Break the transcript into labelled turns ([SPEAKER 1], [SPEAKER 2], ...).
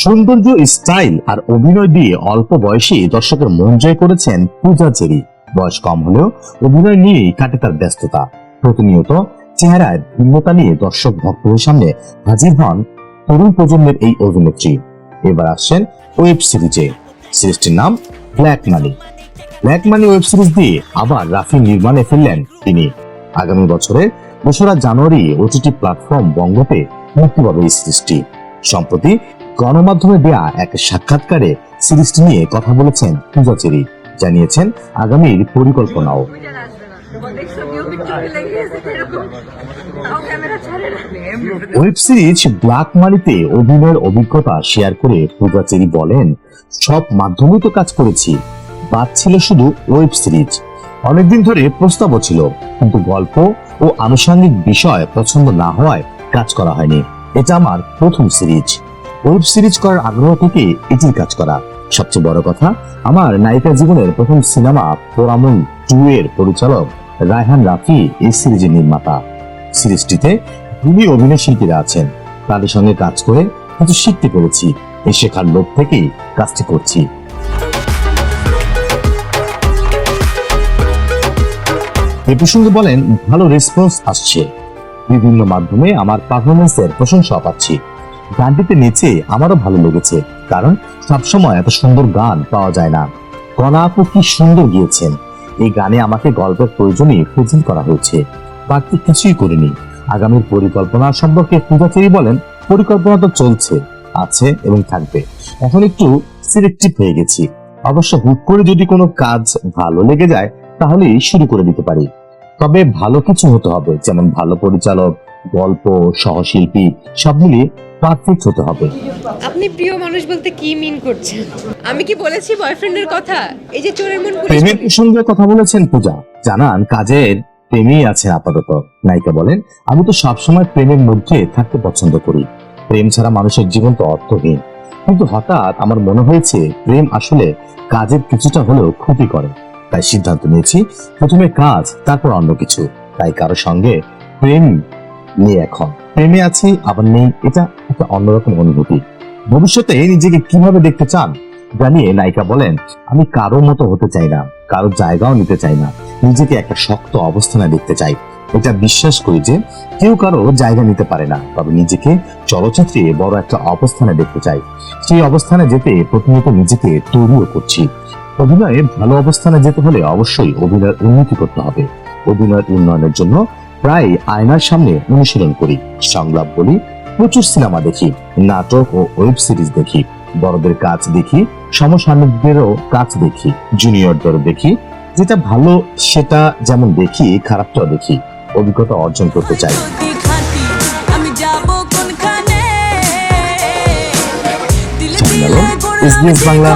[SPEAKER 1] সৌন্দর্য, স্টাইল আর অভিনয় দিয়ে অল্প বয়সে দর্শকের মন জয় করেছেন পূজা চেরি বয়স কম হলেও অভিনয় নিয়েই কাটে তার ব্যস্ততা। প্রতিনিয়ত চেহারায় ভিন্নতা নিয়ে দর্শক ভক্তদের সামনে হাজির হন তরুণ প্রজন্মের এই অভিনেত্রী। এবার আসছেন ওয়েব সিরিজে। সিরিজটির নাম black money. Black money web series দিয়ে আবার রাফি নির্মাণে ফিরলেন তিনি। আগামী বছরের দোসরা জানুয়ারি ওটিটি প্ল্যাটফর্ম বঙ্গতে মুক্তি পাবে এই সিরিজটি। সম্প্রতি গণমাধ্যমে দেয়া এক সাক্ষাৎকারে সিরিজটি নিয়ে কথা বলেছেন পূজা চেরি। জানিয়েছেন, আগামীর পরিকল্পনাও। ওয়েব সিরিজ ব্ল্যাক মানিতে অভিনয়ের অভিজ্ঞতা শেয়ার করে পূজা চেরি বলেন, সব মাধ্যমে তো কাজ করেছি। বাদ ছিল শুধু ওয়েব সিরিজ। অনেকদিন ধরে প্রস্তাবও ছিল, কিন্তু গল্প ও আনুষঙ্গিক বিষয় পছন্দ না হওয়ায় কাজ করা হয়নি। এটা আমার প্রথম সিরিজ। ওয়েব সিরিজ করার আগ্রহ থেকে এটির কাজ করা। সবচেয়ে বড় কথা, আমার নায়িকা জীবনের প্রথম সিনেমা পোরামন টু এর পরিচালক রায়হান রাফি এই সিরিজের নির্মাতা। সিরিজটিতে ভূমি অভিনয় শিল্পীরা আছেন। তাদের সঙ্গে কাজ করে কিছু শিখতে পেরেছি। এই শেখার লোভ থেকেই কাজটি করছি। এ প্রসঙ্গে বলেন, ভালো রেসপন্স আসছে। বিভিন্ন মাধ্যমে আমার পারফরমেন্সের প্রশংসা পাচ্ছি। গানটিতে নেচে আমারও ভালো লেগেছে, কারণ সবসময় এত সুন্দর গান পাওয়া যায় না। কণা আপু কি সুন্দর গিয়েছেন। এই গানে আমাকে গল্পের প্রয়োজনে প্রেজেন্ট করা হয়েছে। বাড়তি কিছুই করিনি। আগামীর পরিকল্পনা সম্পর্কে পূজাচেরি বলেন, পরিকল্পনা তো চলছে, আছে এবং থাকবে। এখন একটু সিলেক্টিভ হয়ে গেছি। অবশ্য হুট করে যদি কোনো কাজ ভালো লেগে যায়, তাহলেই শুরু করে দিতে পারি। তবে ভালো কিছু হতে হবে, যেমন ভালো পরিচালক গল্প সহশিল্পী সব মিলিয়ে পারফেক্ট হতে হবে।
[SPEAKER 2] আপনি প্রিয় মানুষ বলতে কি মিন করছেন? আমি কি বলেছি বয়ফ্রেন্ডের কথা? এই যে চোরের মন
[SPEAKER 1] প্রেমের প্রসঙ্গে কথা বলেছেন পূজা। জানান কাজের প্রেমেই আছেন আপাতত। নায়িকা বলেন আমি তো সবসময় প্রেমের মধ্যে থাকতে পছন্দ করি। প্রেম ছাড়া মানুষের জীবন তো অর্থহীন। কিন্তু হঠাৎ আমার মনে হয়েছে প্রেম আসলে কাজের কিছুটা হলেও ক্ষতি করে। তাই সিদ্ধান্ত নিয়েছি প্রথমে কাজ তারপর অন্য কিছু। তাই কারও সঙ্গে প্রেম নেই এখন। প্রেমে আছি, আবার নেই। এটা একটা অন্যরকম অনুভূতি। ভবিষ্যতে নিজেকে কীভাবে দেখতে চান? জানিয়ে নায়িকা বলেন, আমি কারও মতো হতে চাই না, কারও জায়গাও নিতে চাই না। নিজেকে একটা শক্ত অবস্থানে দেখতে চাই। এটা বিশ্বাস করি যে, কেউ কারও জায়গা নিতে পারে না, তবে নিজেকে চলচ্চিত্রে বড় একটা অবস্থানে দেখতে চাই। সেই অবস্থানে যেতে প্রতিনিয়ত নিজেকে তৈরিও করছি। অভিনয়ে ভালো অবস্থানে যেতে হলে অবশ্যই অভিনয়ের উন্নতি করতে হবে। অভিনয়ের উন্নয়নের জন্য প্রায় আয়নার সামনে অনুশীলন করি সংলাপ বলি প্রচুর সিনেমা দেখি নাটক ও ওয়েব সিরিজ দেখি বড়দের কাজ দেখি সমসাময়িকদেরও কাজ দেখি জুনিয়রদের দেখি যেটা ভালো সেটা যেমন দেখি খারাপটাও দেখি অভিজ্ঞতা অর্জন করতে চাই বাংলা।